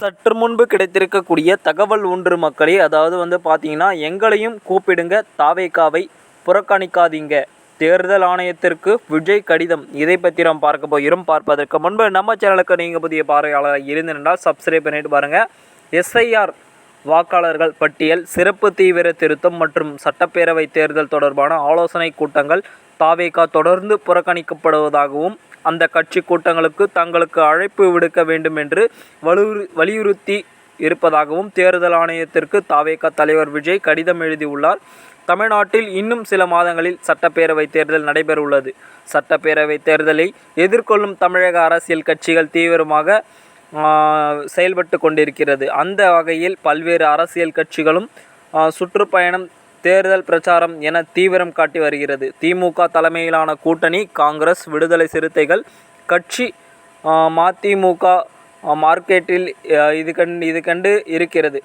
சற்று முன்பு கிடைத்திருக்கக்கூடிய தகவல் ஒன்று மக்களே அதாவது வந்து பார்த்தீங்கன்னா எங்களையும் கூப்பிடுங்க தாவேக்காவை புறக்கணிக்காதீங்க. தேர்தல் ஆணையத்திற்கு விஜய் கடிதம். இதை பற்றி நாம் பார்க்க போகிறோம். பார்ப்பதற்கு முன்பு நம்ம சேனலுக்கு நீங்கள் புதிய பார்வையாளராக இருந்திருந்தால் சப்ஸ்கிரைப் பண்ணிட்டு பாருங்கள் எஸ்ஐஆர் வாக்காளர்கள் பட்டியல் சிறப்பு தீவிர திருத்தம் மற்றும் சட்டப்பேரவை தேர்தல் தொடர்பான ஆலோசனை கூட்டங்கள் தாவேகா தொடர்ந்து புறக்கணிக்கப்படுவதாகவும் அந்த கட்சி கூட்டங்களுக்கு தங்களுக்கு அழைப்பு விடுக்க வேண்டும் என்று வலியுறு வலியுறுத்தி இருப்பதாகவும் தேர்தல் ஆணையத்திற்கு தாவேகா தலைவர் விஜய் கடிதம் எழுதியுள்ளார். தமிழ்நாட்டில் இன்னும் சில மாதங்களில் சட்டப்பேரவை தேர்தல் நடைபெறவுள்ளது. சட்டப்பேரவை தேர்தலை எதிர்கொள்ளும் தமிழக அரசியல் கட்சிகள் தீவிரமாக செயல்பட்டு கொண்டிருக்கிறது. அந்த வகையில் பல்வேறு அரசியல் கட்சிகளும் சுற்றுப்பயணம் தேர்தல் பிரச்சாரம் என தீவிரம் காட்டி வருகிறது. திமுக தலைமையிலான கூட்டணி காங்கிரஸ் விடுதலை சிறுத்தைகள் கட்சி மதிமுக மார்க்கெட்டில் இது கண் இது கண்டு இருக்கிறது.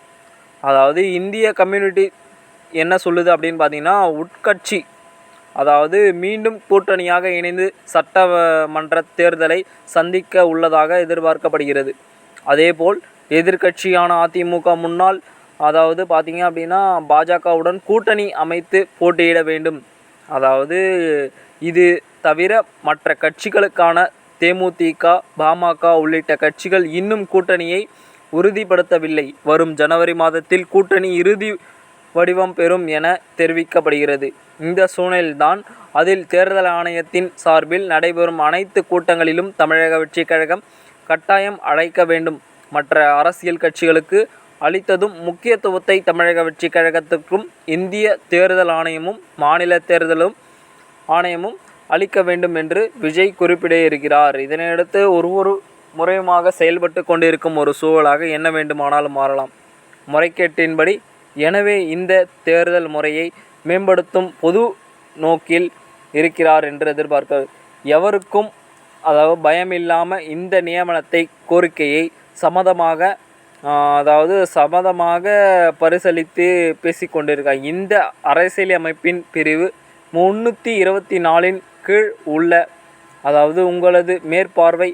அதாவது இந்திய கம்யூனிட்டி என்ன சொல்லுது அப்படின்னு பார்த்தீங்கன்னா உட்கட்சி அதாவது மீண்டும் கூட்டணியாக இணைந்து சட்டமன்ற தேர்தலை சந்திக்க உள்ளதாக எதிர்பார்க்கப்படுகிறது. அதேபோல் எதிர்க்கட்சியான அதிமுக முன்னாள் அதாவது பார்த்தீங்க அப்படின்னா பாஜகவுடன் கூட்டணி அமைத்து போட்டியிட வேண்டும். அதாவது இது தவிர மற்ற கட்சிகளுக்கான தேமுதிக பாமக உள்ளிட்ட கட்சிகள் இன்னும் கூட்டணியை உறுதிப்படுத்தவில்லை. வரும் ஜனவரி மாதத்தில் கூட்டணி இறுதி வடிவம் பெறும் என தெரிவிக்கப்படுகிறது. இந்த சூழ்நிலையில்தான் அதில் தேர்தல் ஆணையத்தின் சார்பில் நடைபெறும் அனைத்து கூட்டங்களிலும் தமிழக வெற்றி கழகம் கட்டாயம் அழைக்க வேண்டும். மற்ற அரசியல் கட்சிகளுக்கு அளித்ததும் முக்கியத்துவத்தை தமிழக வெற்றி கழகத்துக்கும் இந்திய தேர்தல் ஆணையமும் மாநில தேர்தலும் ஆணையமும் அளிக்க வேண்டும் என்று விஜய் குறிப்பிட இருக்கிறார். இதனையடுத்து ஒரு ஒரு முறையுமாக செயல்பட்டு கொண்டிருக்கும் ஒரு சூழலாக என்ன வேண்டுமானாலும் மாறலாம். முறைகேட்டின்படி எனவே இந்த தேர்தல் முறையை மேம்படுத்தும் பொது நோக்கில் இருக்கிறார் என்று எதிர்பார்க்க எவருக்கும் அதாவது பயமில்லாமல் இந்த நியமனத்தை கோரிக்கையை சம்மதமாக அதாவது சம்மதமாக பரிசீலித்து பேசிக்கொண்டிருக்கார் இந்த அரசியலமைப்பின் பிரிவு முன்னூற்றி இருபத்தி நாலின் கீழ் உள்ள அதாவது உங்களது மேற்பார்வை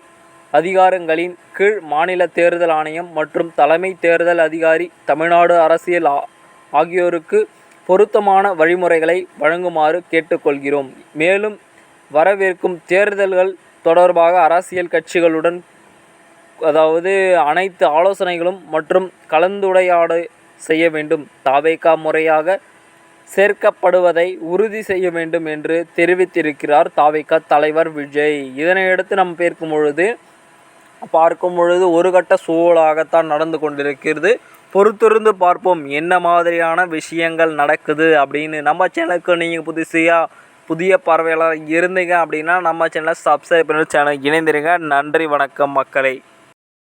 அதிகாரங்களின் கீழ் மாநில தேர்தல் ஆணையம் மற்றும் தலைமை தேர்தல் அதிகாரி தமிழ்நாடு அரசியல் ஆ- ஆகியோருக்கு பொருத்தமான வழிமுறைகளை வழங்குமாறு கேட்டுக்கொள்கிறோம். மேலும் வரவிருக்கும் தேர்தல்கள் தொடர்பாக அரசியல் கட்சிகளுடன் அதாவது அனைத்து ஆலோசனைகளும் மற்றும் கலந்துரையாடு செய்ய வேண்டும். தாவேகா முறையாக சேர்க்கப்படுவதை உறுதி செய்ய வேண்டும் என்று தெரிவித்திருக்கிறார் தாவேகா தலைவர் விஜய். இதனையடுத்து நாம் பேர்க்கும் பொழுது பார்க்கும் பொழுது ஒரு கட்ட சூழலாகத்தான் நடந்து கொண்டிருக்கிறது. பொறுத்திருந்து பார்ப்போம் என்ன மாதிரியான விஷயங்கள் நடக்குது அப்படின்னு. நம்ம சேனலுக்கு நீங்கள் புதுசியாக புதிய பார்வையாளர் இருந்தீங்க அப்படின்னா நம்ம சேனலை சப்ஸ்கிரைப் பண்ணி சேனல் இணைந்திருங்க. நன்றி வணக்கம் மக்களை.